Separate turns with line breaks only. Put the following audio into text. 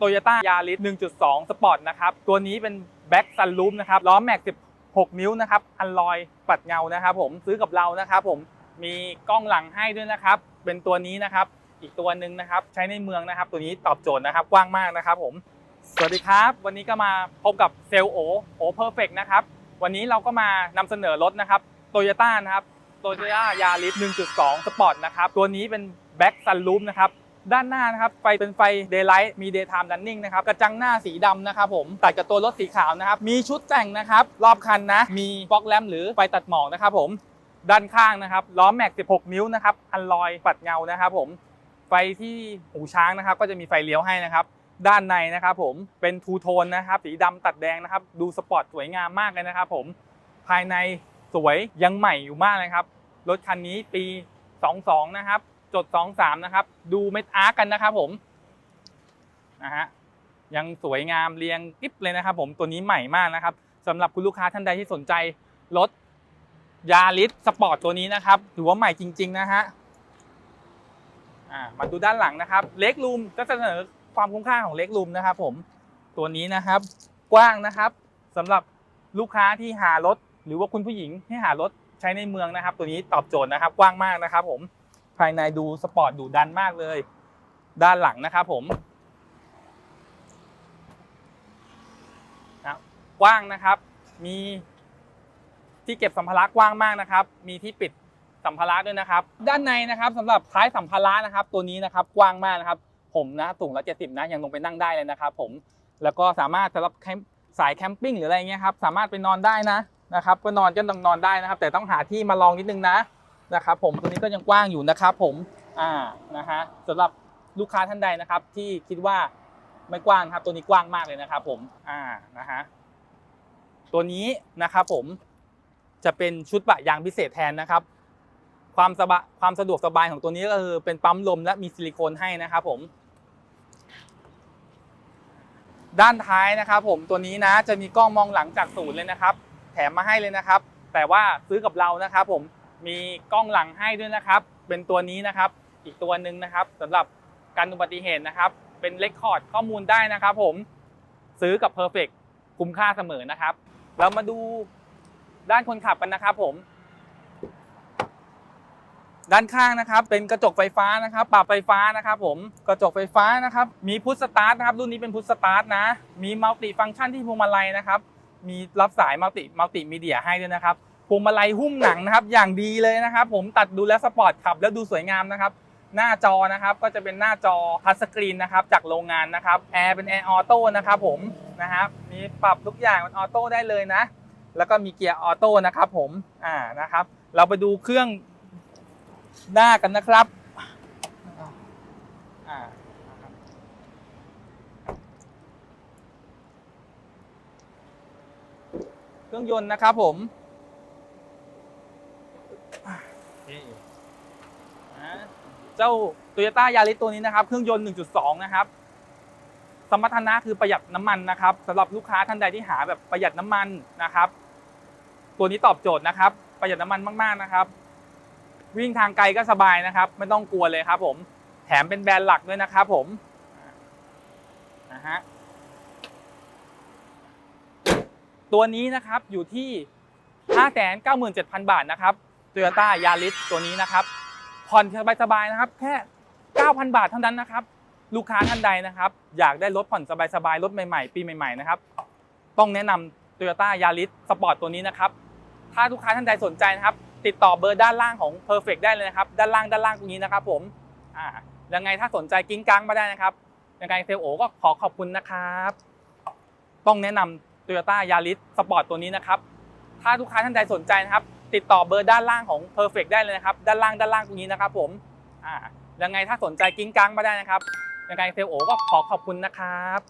Toyota Yaris 1.2 Sport นะครับ ตัวนี้เป็น Back Sunroof นะครับ ล้อแม็ก 16 นิ้วนะครับ อันลอยปัดเงานะครับผมซื้อกับเรานะครับผม มีกล้องหลังให้ด้วยนะครับ เป็นตัวนี้นะครับ อีกตัวหนึ่งนะครับ ใช้ในเมืองนะครับ ตัวนี้ตอบโจทย์นะครับ กว้างมากนะครับผม สวัสดีครับ วันนี้ก็มาพบกับเซลโอโอเพอร์เฟกนะครับ วันนี้เราก็มานำเสนอรถนะครับโตโยต้านะครับโตโยต้ายาริส1.2 สปอร์ตนะครับ ตัวนี้เป็นแบ็กซันรูมนะครับ ด้านหน้านะครับไฟเป็นไฟ Daylight มี Daytime Running นะครับกระจังหน้าสีดำนะครับผมตัดกับตัวรถสีขาวนะครับมีชุดแต่งนะครับรอบคันนะ มีฟอกแลมหรือไฟตัดหมอกนะครับผมด้านข้างนะครับล้อแม็ก 16 นิ้วนะครับอันลอยปัดเงานะครับผมไฟที่หูช้างนะครับ ก็จะมีไฟเลี้ยวให้นะครับด้านในนะครับผมเป็นทูโทนนะครับสีดำตัดแดงนะครับ ดูสปอร์ตสวยงามมากเลยนะครับผมภายในสวยยังใหม่อยู่มากเลยครับ รถคันนี้ปี 22 นะครับ จด 23 นะครับ ดูเม็ดอาร์กันนะครับผมนะฮะยังสวยงามเรียงกิ๊บเลยนะครับ ผมตัวนี้ใหม่มากนะครับสำหรับคุณลูกค้าท่านใดที่สนใจรถยาริสสปอร์ตตัวนี้นะครับถือว่าใหม่จริง ๆ นะฮะมาดูด้านหลังนะครับ เล็กรูมจะเสนอความคุ้มค่าของเล็กรูมนะครับผมตัวนี้นะครับ กว้างนะครับสำหรับลูกค้าที่หารถ หรือว่าคุณผู้หญิงที่หารถใช้ในเมืองนะครับ ตัวนี้ตอบโจทย์นะครับ กว้างมากนะครับผม ภายในดูสปอร์ตดูดันมากเลย ด้านหลังนะครับผมนะกว้างนะครับ มีที่เก็บสัมภาระกว้างมากนะครับ มีที่ปิดสัมภาระด้วยนะครับ ด้านในนะครับสำหรับท้ายสัมภาระนะครับ ตัวนี้นะครับกว้างมากนะครับ ผมนะสูงร้อยเจ็ดสิบนะยังลงไปนั่งได้เลยนะครับ ผมแล้วก็สามารถสำหรับสายแคมปิ้งหรืออะไรเงี้ยครับสามารถไปนอนได้นะนะครับ ก็นอนก็ต้องนอนได้นะครับ แต่ต้องหาที่มาลองนิดนึงนะ นะครับผมตัวนี้ก็ยังกว้างอยู่นะครับผมอ่านะฮะสำหรับลูกค้าท่านใดนะครับ ที่คิดว่าไม่กว้างครับ ตัวนี้กว้างมากเลยนะครับ ผมอ่านะฮะตัวนี้นะครับผมจะเป็นชุดปะยางพิเศษแทนนะครับ ความสบายความสะดวกสบายของตัวนี้ก็คือเป็นปั๊มลมและมีซิลิโคนให้นะครับผม ด้านท้ายนะครับ ผมตัวนี้นะจะมีกล้องมองหลังจากศูนย์เลยนะครับ แถมมาให้เลยนะครับ แต่ว่าซื้อกับเรานะครับ ผม มีกล้องหลังให้ด้วยนะครับ เป็นตัวนี้นะครับ อีกตัวหนึ่งนะครับสำหรับการอุบัติเหตุนะครับ เป็นเลคคอร์ดข้อมูลได้นะครับผมซื้อกับ Perfect คุ้มค่าเสมอนะครับ เรามาดูด้านคนขับกันนะครับผม ด้านข้างนะครับ เป็นกระจกไฟฟ้านะครับปรับไฟฟ้านะครับ ผมกระจกไฟฟ้านะครับ มีพุทสตาร์ทนะครับ รุ่นนี้เป็นพุทสตาร์ทนะ มีมัลติฟังก์ชันที่พวงมาลัยนะครับ มีรับสายมัลติมัลติมีเดียให้ด้วยนะครับ พวงมาลัยหุ้มหนังนะครับ อย่างดีเลยนะครับ ผมตัดดูแลสปอร์ตขับแล้วดูสวยงามนะครับ หน้าจอนะครับก็จะเป็นหน้าจอทัชสกรีนนะครับจากโรงงานนะครับแอร์เป็นแอร์ออโต้นะครับผมนะครับมีปรับทุกอย่างเป็นออโต้ได้เลยนะ แล้วก็มีเกียร์ออโต้นะครับผมอ่านะครับ เราไปดูเครื่องหน้ากันนะครับอ่านะครับเครื่องยนต์นะครับผม นี่อ่าเจ้า Toyota Yaris ตัวนี้นะครับ เครื่องยนต์ 1.2 นะครับ สมรรถนะคือประหยัดน้ำมันนะครับสำหรับลูกค้าท่านใดที่หาแบบประหยัดน้ำมันนะครับ ตัวนี้ตอบโจทย์นะครับ ประหยัดน้ำมันมากๆนะครับ วิ่งทางไกลก็สบายนะครับ ไม่ต้องกลัวเลยครับ ผม แถมเป็นแบรนด์หลักด้วยนะครับ ผมนะฮะตัวนี้นะครับอยู่ที่ 597,000 บาทนะครับ Toyota Yaris ตัวนี้นะครับผ่อนสบายๆนะครับ แค่ 9,000 บาทเท่านั้นนะครับ ลูกค้าท่านใดนะครับ อยากได้รถผ่อนสบายๆรถใหม่ๆ ปีใหม่ๆนะครับต้องแนะนำ Toyota Yaris Sport ตัวนี้นะครับ ถ้าลูกค้าท่านใดสนใจนะครับ ติดต่อเบอร์ด้านล่างของ Perfect ได้เลยนะครับ ด้านล่างด้านล่างตรงนี้นะครับ ผมอ่ายังไงถ้าสนใจกิ้งกังมาได้นะครับยังไงเซลโอก็ขอขอบคุณนะครับ ต้องแนะนำ Toyota Yaris Sport ตัวนี้นะครับ ถ้าลูกค้าท่านใดสนใจนะครับ ติดต่อเบอร์ด้านล่างของ Perfect ได้เลยนะครับ ด้านล่างด้านล่างตรงนี้นะครับผมอ่ายังไงถ้าสนใจกิ้งกังมาได้นะครับยังไงเซลโอก็ขอขอบคุณนะครับ